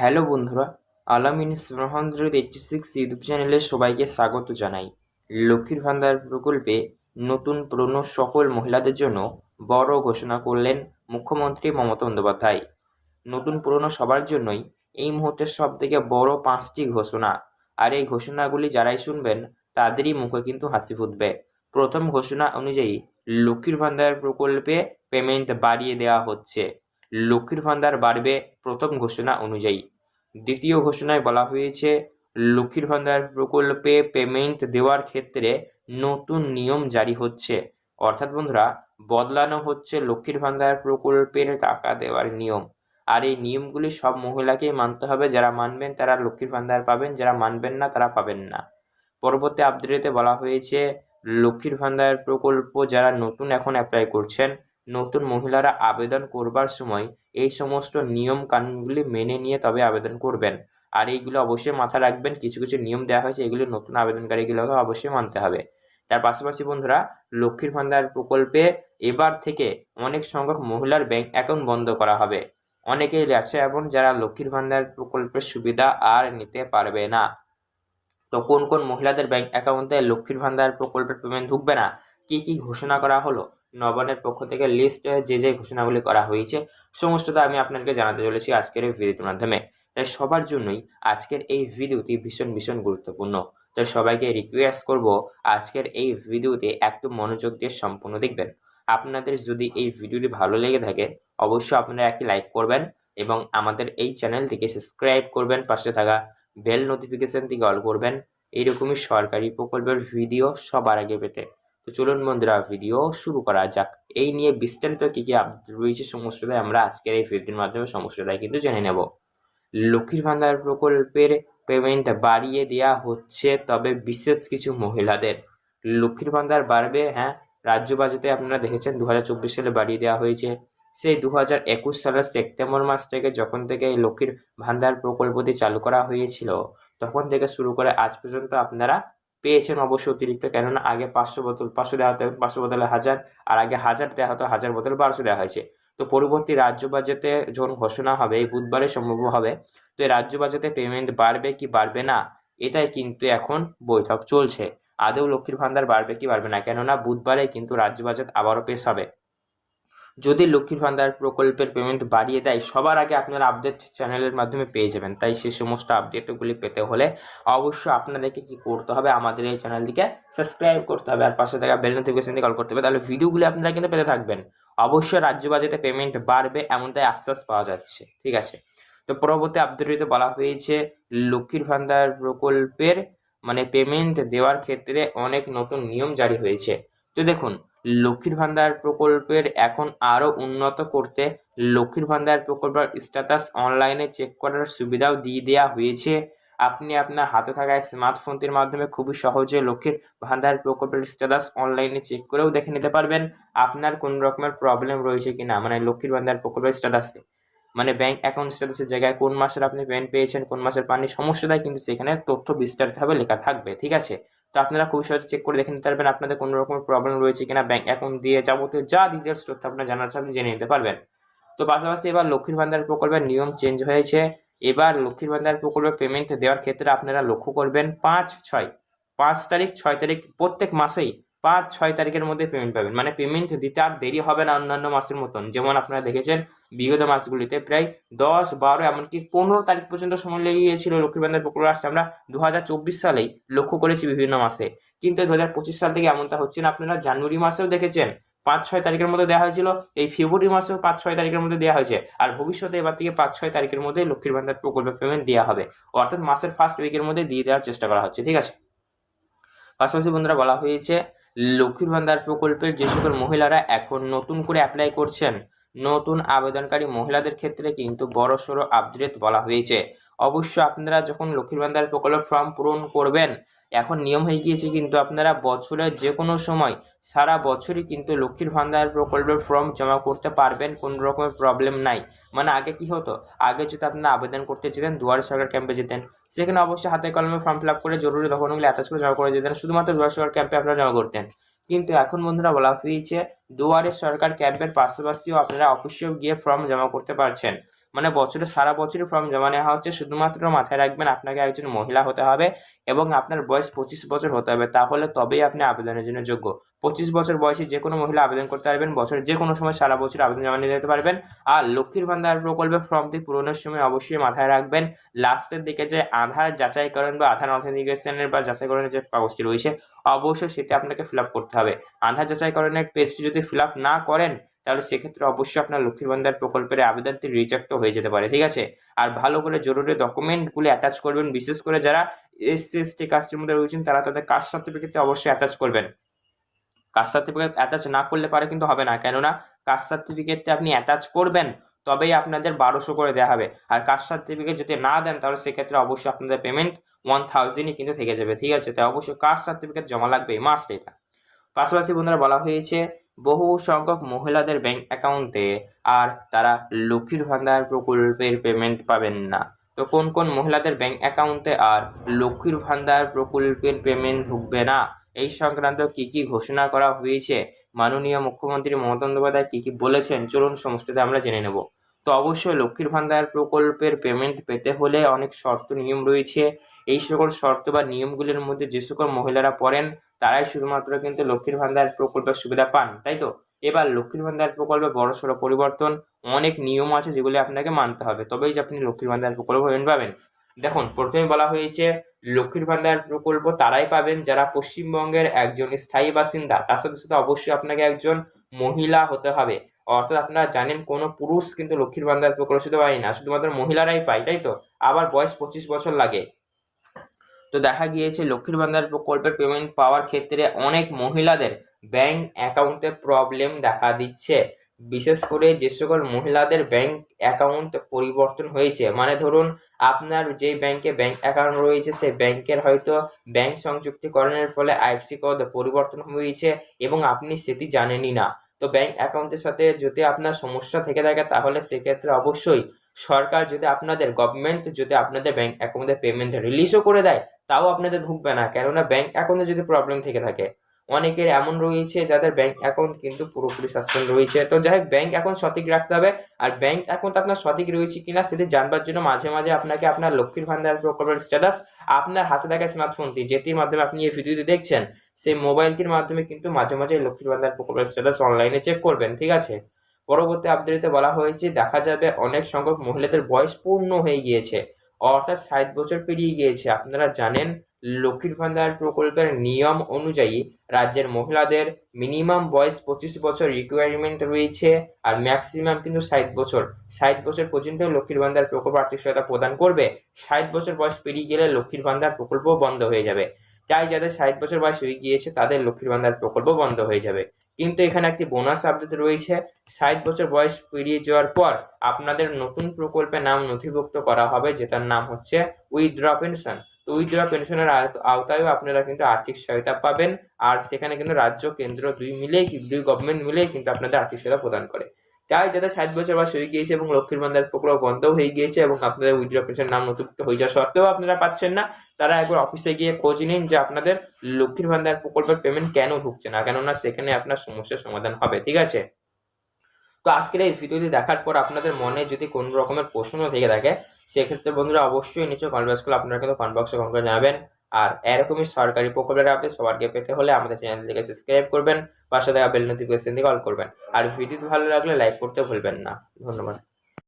Hello বন্ধুরা, Alamin seven hundred eighty six YouTube চ্যানেলে সবাইকে স্বাগত জানাই। লক্ষ্মীর ভান্ডার প্রকল্পে নতুন পুরনো সকল মহিলাদের জন্য বড় ঘোষণা করলেন মুখ্যমন্ত্রী মমতা বন্দ্যোপাধ্যায়। নতুন পুরনো সবার জন্যই এই মুহূর্তে সব থেকে বড় পাঁচটি ঘোষণা। আর এই ঘোষণাগুলি যারাই শুনবেন, তাদেরই মুখে কিন্তু হাসি ফুটবে। প্রথম ঘোষণা অনুযায়ী লক্ষ্মীর ভান্ডার প্রকল্পে পেমেন্ট বাড়িয়ে দেওয়া হচ্ছে। লক্ষ্মীর ভান্ডার বাড়বে প্রথম ঘোষণা অনুযায়ী। দ্বিতীয় ঘোষণায় বলা হয়েছে, লক্ষ্মীর ভান্ডার প্রকল্পে পেমেন্ট দেওয়ার ক্ষেত্রে নতুন নিয়ম জারি হচ্ছে। অর্থাৎ বন্ধুরা, বদলানো হচ্ছে লক্ষ্মীর ভান্ডার প্রকল্পের টাকা দেওয়ার নিয়ম। আর এই নিয়মগুলি সব মহিলাকেই মানতে হবে, যারা মানবেন তারা লক্ষ্মীর ভান্ডার পাবেন, যারা মানবেন না তারা পাবেন না। পরবর্তী আপডেটে বলা হয়েছে, লক্ষ্মীর ভান্ডার প্রকল্প যারা নতুন এখন অ্যাপ্লাই করছেন নতুন মহিলারা আবেদন করবার সময় এই সমস্ত নিয়ম কানুনগুলি মেনে নিয়ে তবে আবেদন করবেন। আর এইগুলো অবশ্যই মাথায় রাখবেন, কিছু কিছু নিয়ম দেওয়া হয়েছে, এগুলো নতুন আবেদনকারীগুলোকে অবশ্যই মানতে হবে। তার পাশাপাশি বন্ধুরা, লক্ষ্মীর ভান্ডার প্রকল্পে এবার থেকে অনেক সংখ্যক মহিলার ব্যাংক অ্যাকাউন্ট বন্ধ করা হবে। অনেকেই আছে এবং যারা লক্ষ্মীর ভান্ডার প্রকল্পের সুবিধা আর নিতে পারবে না। তো কোন কোন মহিলাদের ব্যাংক অ্যাকাউন্টে লক্ষ্মীর ভান্ডার প্রকল্পের পেমেন্ট ঢুকবে না? কি কি ঘোষণা করা হলো? নবান্নের পক্ষ থেকে লিস্টে যে যে ঘোষণাগুলি করা হয়েছে, সমস্তটা আমি আপনাকে জানাতে চলেছি আজকের এই ভিডিওটির মাধ্যমে। তাই সবার জন্যই আজকের এই ভিডিওটি ভীষণ ভীষণ গুরুত্বপূর্ণ। তাই সবাইকে রিকোয়েস্ট করব আজকের এই ভিডিওতে একটু মনোযোগ দিয়ে সম্পূর্ণ দেখবেন। আপনাদের যদি এই ভিডিওটি ভালো লেগে থাকে, অবশ্যই আপনারা একটি লাইক করবেন এবং আমাদের এই চ্যানেলটিকে সাবস্ক্রাইব করবেন, পাশে থাকা বেল নোটিফিকেশন থেকে অল করবেন। এইরকমই সরকারি প্রকল্পের ভিডিও সবার আগে পেতে। তো চলুন বন্ধুরা ভিডিও শুরু করা যাক। এই নিয়ে বিস্তারিত কী কী আপডেট রয়েছে সমস্তটাই আমরা আজকের এই ভিডিওর মাধ্যমে সমস্তটাই কিন্তু জেনে নেব। লক্ষ্মীর ভান্ডার প্রকল্পের পেমেন্ট বাড়িয়ে দেওয়া হচ্ছে, তবে বিশেষ কিছু মহিলাদের। লক্ষ্মীর ভান্ডার বাড়বে হ্যাঁ রাজ্য বাজেটে আপনারা দেখেছেন দু হাজার চব্বিশ সালে বাড়িয়ে দেওয়া হয়েছে। সেই দু হাজার একুশ সালের সেপ্টেম্বর মাস থেকে যখন থেকে এই লক্ষ্মীর ভান্ডার প্রকল্পটি চালু করা হয়েছিল, তখন থেকে শুরু করে আজ পর্যন্ত আপনারা পেয়েছেন অবশ্যই অতিরিক্ত, কেননা আগে পাঁচশো বোতল, পাঁচশো দেওয়া হতো, পাঁচশো বোতলে হাজার, আর আগে হাজার দেওয়া হতো, হাজার বোতল বারোশো দেওয়া হয়েছে। তো পরবর্তী রাজ্য বাজেটে যখন ঘোষণা হবে, এই বুধবারে সম্ভব হবে, তো এই রাজ্য বাজেটে পেমেন্ট বাড়বে কি বাড়বে না, এটাই কিন্তু এখন বৈঠক চলছে। আদেও লক্ষ্মীর ভান্ডার বাড়বে কি বাড়বে না, কেননা বুধবারে কিন্তু রাজ্য বাজেট আবারও পেশ হবে। যদি লক্ষ্মীর ভান্ডার প্রকল্পের পেমেন্ট বাড়িয়ে দেয়, সবার আগে আপনারা আপডেট চ্যানেলের মাধ্যমে পেয়ে যাবেন। তাই সেই সমস্ত আপডেটগুলি পেতে হলে অবশ্যই আপনাদেরকে কি করতে হবে, আমাদের এই চ্যানেলটিকে সাবস্ক্রাইব করতে হবে আর পাশে থাকা বেল দিয়ে কল করতে হবে। তাহলে ভিডিওগুলি আপনারা কিন্তু পেতে থাকবেন। অবশ্যই রাজ্য বাজেটে পেমেন্ট বাড়বে এমনটাই আশ্বাস পাওয়া যাচ্ছে। ঠিক আছে? তো পরবর্তী আপডেটে বলা হয়েছে, লক্ষ্মীর ভান্ডার প্রকল্পের মানে পেমেন্ট দেওয়ার ক্ষেত্রে অনেক নতুন নিয়ম জারি হয়েছে। তো দেখুন, লক্ষ্মীর ভান্ডার প্রকল্পের এখন আরও উন্নত করতে লক্ষ্মীর ভান্ডার প্রকল্পের স্ট্যাটাস অনলাইনে চেক করার সুবিধাও দিয়ে দেওয়া হয়েছে। আপনি আপনার হাতে থাকা স্মার্টফোনটির মাধ্যমে খুবই সহজে লক্ষ্মীর ভান্ডার প্রকল্পের স্ট্যাটাস অনলাইনে চেক করেও দেখে নিতে পারবেন আপনার কোন রকমের প্রবলেম রয়েছে কি না মানে লক্ষ্মীর ভান্ডার প্রকল্পের স্ট্যাটাসে মানে ব্যাংক অ্যাকাউন্ট স্ট্যাটাসের জায়গায় কোন মাসের আপনি পেমেন্ট পেয়েছেন, কোন মাসের পাননি সমস্যাটাই কিন্তু সেখানে তথ্য বিস্তারিতভাবে লেখা থাকবে, ঠিক আছে? তো আপনারা খুবই সহজে চেক করে দেখে নিতে পারবেন আপনাদের কোনো রকমের প্রবলেম রয়েছে কিনা ব্যাঙ্ক অ্যাকাউন্ট দিয়ে যাবতীয় যা ডিটেলস তথ্য আপনার জানার আপনি জেনে নিতে পারবেন। তো পাশাপাশি এবার লক্ষ্মীর ভান্ডার প্রকল্পের নিয়ম চেঞ্জ হয়েছে। এবার লক্ষ্মীর ভান্ডার প্রকল্পের পেমেন্ট দেওয়ার ক্ষেত্রে আপনারা লক্ষ্য করবেন পাঁচ, ছয়, পাঁচ তারিখ, ছয় তারিখ প্রত্যেক মাসেই পাঁচ, ছয় তারিখের মধ্যে পেমেন্ট পাবেন। মানে পেমেন্ট দিতে আর দেরি হবে না অন্যান্য মাসের মতন। যেমন আপনারা দেখেছেন, বিগত মাসগুলিতে প্রায় দশ, বারো, এমনকি পনেরো তারিখ পর্যন্ত সময় লেগে গিয়েছিল লক্ষ্মীর ভান্ডার প্রকল্প আসতে। আমরা দু হাজার চব্বিশ সালেই লক্ষ্য করেছি বিভিন্ন মাসে। কিন্তু দু হাজার পঁচিশ সাল থেকে এমনটা হচ্ছে না। আপনারা জানুয়ারি মাসেও দেখেছেন, পাঁচ, ছয় তারিখের মধ্যে দেওয়া হয়েছিল। এই ফেব্রুয়ারি মাসেও পাঁচ, ছয় তারিখের মধ্যে দেওয়া হয়েছে। আর ভবিষ্যতে এবার থেকে পাঁচ, ছয় তারিখের মধ্যে লক্ষ্মীর ভান্ডার প্রকল্পের পেমেন্ট দেওয়া হবে। অর্থাৎ মাসের ফার্স্ট উইকের মধ্যে দিয়ে দেওয়ার চেষ্টা করা হচ্ছে। ঠিক আছে? পাশাপাশি বন্ধুরা বলা হয়েছে, লক্ষ্মীর ভান্ডার প্রকল্পের যে সকল মহিলারা এখন নতুন করে অ্যাপ্লাই করছেন, নতুন আবেদনকারী মহিলাদের ক্ষেত্রে কিন্তু বড় সড়ো আপডেট বলা হয়েছে। অবশ্য আপনারা যখন লক্ষ্মীর ভান্ডার প্রকল্প ফর্ম পূরণ করবেন এখন নিয়ম হয়ে গিয়েছে কিন্তু আপনারা বছরের যে কোনো সময় সারা বছরই কিন্তু লক্ষ্মীর ভান্ডার প্রকল্পের ফর্ম জমা করতে পারবেন, কোনো রকমের প্রবলেম নাই। মানে আগে কি হতো? আগে যদি আপনারা আবেদন করতে যেতেন, দুয়ারে সরকার ক্যাম্পে যেতেন। সেখানে অবশ্যই হাতে কলমে ফর্ম ফিল আপ করে জরুরি ডকুমেন্টগুলো অ্যাটাচ করে জমা করে যেতেন শুধুমাত্র দুয়ার সরকার ক্যাম্পে আপনারা জমা করতেন। কিন্তু এখন বন্ধুরা বলা হয়েছে, দুয়ারে সরকার ক্যাম্পের পাশাপাশিও আপনারা অফিসেও গিয়ে ফর্ম জমা করতে পারছেন। মানে বছরে, সারা বছরই ফর্ম জমা নেওয়া হচ্ছে। শুধুমাত্র মাথায় রাখবেন, আপনাকে একজন মহিলা হতে হবে এবং আপনার বয়স পঁচিশ বছর হতে হবে। তাহলে তবেই আপনি আবেদনের জন্য যোগ্য। পঁচিশ বছর বয়সী যে কোনো মহিলা আবেদন করতে পারবেন বছরের যে কোনো সময় সারা বছর আবেদন জমা নিয়ে যেতে পারবেন। আর লক্ষ্মীর ভান্ডার প্রকল্পে ফর্মটি পূরণের সময় অবশ্যই মাথায় রাখবেন। লাস্টের দিকে যে আধার যাচাইকরণ বা আধার অথেন্টিকেশনের বা যাচাইকরণের যে কাগজটি রয়েছে, অবশ্যই সেটি আপনাকে ফিল আপ করতে হবে। আধার যাচাইকরণের পেজটি যদি ফিল আপ না করেন তাহলে সেক্ষেত্রে অবশ্যই আপনার লক্ষ্মীর ভান্ডার প্রকল্পের আবেদনটি রিজেক্ট হয়ে যেতে পারে, ঠিক আছে? আর ভালো করে জরুরি ডকুমেন্টগুলি অ্যাটাচ করবেন, বিশেষ করে যারা এসসি এসটি কাস্টের মধ্যে রয়েছেন, তারা তাদের কাস্ট সার্টিফিকেটটি অবশ্যই অ্যাটাচ করবেন। কাস্ট সার্টিফিকেট অ্যাটাচ না করলে পারে কিন্তু হবে না, কেননা কাস্ট সার্টিফিকেটটা আপনি অ্যাটাচ করবেন, তবেই আপনাদের বারোশো করে দেওয়া হবে। আর কাস্ট সার্টিফিকেট যদি না দেন, তাহলে সেক্ষেত্রে অবশ্যই আপনাদের পেমেন্ট ওয়ান থাউজেন্ডই কিন্তু থেকে যাবে, ঠিক আছে? তাই অবশ্যই কাস্ট সার্টিফিকেট জমা লাগবে মাস্ট এটা। পাশাপাশি বন্ধুরা বলা হয়েছে বহু সংখ্যক মহিলাদের ব্যাংক অ্যাকাউন্টে আর তারা লক্ষ্মীর ভান্ডার প্রকল্পের পেমেন্ট পাবেন না। তো কোন কোন মহিলাদের ব্যাংক অ্যাকাউন্টে আর লক্ষ্মীর ভান্ডার প্রকল্পের পেমেন্ট ঢুকবে না? এই সংক্রান্ত কি কি ঘোষণা করা হয়েছে? মাননীয় মুখ্যমন্ত্রী মমতা বন্দ্যোপাধ্যায় কী কি বলেছেন? চলুন সমস্তটা আমরা জেনে নেব। তো অবশ্যই লক্ষ্মীর ভান্ডার প্রকল্পের পেমেন্ট পেতে হলে অনেক শর্ত নিয়ম রয়েছে। এই সকল শর্ত বা নিয়মগুলির মধ্যে যে সকল মহিলারা পড়েন তারাই শুধুমাত্র কিন্তু লক্ষ্মীর ভান্ডার প্রকল্পের সুবিধা পান, তাই তো? এবার লক্ষ্মীর ভান্ডার প্রকল্পে বড় সড়ো পরিবর্তন, অনেক নিয়ম আছে যেগুলি আপনাকে মানতে হবে। তবেই যে আপনি লক্ষ্মীর ভান্ডার প্রকল্প পাবেন। দেখুন প্রথমে বলা হয়েছে, লক্ষ্মীর ভান্ডার প্রকল্প তারাই পাবেন যারা পশ্চিমবঙ্গের একজন স্থায়ী বাসিন্দা। তার সাথে সাথে অবশ্যই আপনাকে একজন মহিলা হতে হবে। অর্থাৎ আপনারা জানেন, কোনো পুরুষ কিন্তু লক্ষ্মীর ভান্ডার প্রকল্প শুধু পায় না। শুধুমাত্র মহিলারাই পায়, তাই তো? আবার বয়স পঁচিশ বছর লাগে। তো দেখা গিয়েছে লক্ষ্মীর ভান্ডার প্রকল্পের পেমেন্ট পাওয়ার ক্ষেত্রে অনেক মহিলাদের ব্যাংক অ্যাকাউন্টে প্রবলেম দেখা দিচ্ছে। বিশেষ করে যে সকল মহিলাদের ব্যাংক অ্যাকাউন্ট পরিবর্তন হয়েছে। মানে ধরুন, আপনার যে ব্যাংকে ব্যাংক অ্যাকাউন্ট রয়েছে, সেই ব্যাংকের হয়তো ব্যাংক সংযুক্তিকরণের ফলে আইএফসি কোড পরিবর্তন হয়েছে এবং আপনি সেটি জানেনই না। তো ব্যাংক অ্যাকাউন্টের সাথে যদি আপনার সমস্যা থেকে থাকে, তাহলে সেক্ষেত্রে অবশ্যই সরকার যদি আপনাদের গভর্নমেন্ট যদি আপনাদের ব্যাংক অ্যাকাউন্টে পেমেন্ট রিলিজও করে দেয়, তাও আপনাদের ঢুকবে না। কেননা ব্যাংক অ্যাকাউন্টে যদি প্রবলেম থেকে থাকে অনেকের এমন রয়েছে যাদের ব্যাংক অ্যাকাউন্ট কিন্তু পুরোপুরি সাসপেন্ড রয়েছে। তো যাই হোক ব্যাংক অ্যাকাউন্ট সঠিক রাখতে হবে। আর ব্যাংক অ্যাকাউন্ট আপনার সঠিক রয়েছে কিনা সেটি জানবার জন্য মাঝে মাঝে আপনাকে আপনার লক্ষ্মীর ভান্ডার প্রকল্পের স্ট্যাটাস আপনার হাতে থাকা স্মার্টফোনটি যেটির মাধ্যমে আপনি এই ভিডিওটি দেখছেন, সেই মোবাইলটির মাধ্যমে কিন্তু মাঝে মাঝে লক্ষ্মীর ভান্ডার প্রকল্পের স্ট্যাটাস অনলাইনে চেক করবেন, ঠিক আছে? পরবর্তী আপডেটে বলা হয়েছে, দেখা যাবে অনেক সংখ্যক মহিলাদের বয়স পূর্ণ হয়ে গিয়েছে, অর্থাৎ ষাট বছর পেরিয়ে গিয়েছে। আপনারা জানেন লক্ষ্মীর ভান্ডার প্রকল্পের নিয়ম অনুযায়ী রাজ্যের মহিলাদের মিনিমাম বয়স পঁচিশ বছর রিকোয়ারমেন্ট রয়েছে আর ম্যাক্সিমাম কিন্তু ষাট বছর। ষাট বছর পর্যন্ত লক্ষ্মীর ভান্ডার প্রকল্প আর্থিক সহায়তা প্রদান করবে। ষাট বছর বয়স পেরিয়ে গেলে লক্ষ্মীর ভান্ডার প্রকল্প বন্ধ হয়ে যাবে। তাই যাদের ষাট বছর বয়স হয়ে গিয়েছে, তাদের লক্ষ্মীর ভান্ডার প্রকল্প বন্ধ হয়ে যাবে। কিন্তু এখানে একটি বোনাস আপডেট রয়েছে। ষাট বছর বয়স পেরিয়ে যাওয়ার পর আপনাদের নতুন প্রকল্পে নাম নথিভুক্ত করা হবে, যেটার নাম হচ্ছে উইথড্র পেনশন তো উইথড্র পেনশনের আওতায়ও আপনারা কিন্তু আর্থিক সহায়তা পাবেন। আর সেখানে কিন্তু রাজ্য, কেন্দ্র দুই মিলেই দুই গভর্নমেন্ট মিলেই কিন্তু আপনাদের আর্থিক সহায়তা প্রদান করে। তাই যাদের ষাট বছর বয়স হয়ে গিয়েছে এবং লক্ষ্মীর ভান্ডার প্রকল্প বন্ধ হয়ে গিয়েছে এবং আপনাদের উইথড্র পেনশন নাম নথিভুক্ত হয়ে যাওয়া সত্ত্বেও আপনারা পাচ্ছেন না, তারা একবার অফিসে গিয়ে খোঁজ নিন যে আপনাদের লক্ষ্মীর ভান্ডার প্রকল্পের পেমেন্ট কেন ঢুকছে না, কেননা সেখানে আপনার সমস্যার সমাধান হবে, ঠিক আছে? তো আজকের এই ভিডিওটি দেখার পর আপনাদের মনে যদি কোন রকমের প্রশ্ন থেকে থাকে, সেক্ষেত্রে বন্ধুরা অবশ্যই নিচে কমেন্ট বক্স করে আপনারা কিন্তু বক্সে কমেন্ট করে জানাবেন। আর এরকমই সরকারি প্রকল্পের আপনি সবারকে পেতে হলে আমাদের চ্যানেলটিকে সাবস্ক্রাইব করবেন, পাশে থাকা বেল নোটিফিকেশন দিয়ে অল করবেন। আর ভিডিও ভালো লাগলে লাইক করতে ভুলবেন না। ধন্যবাদ।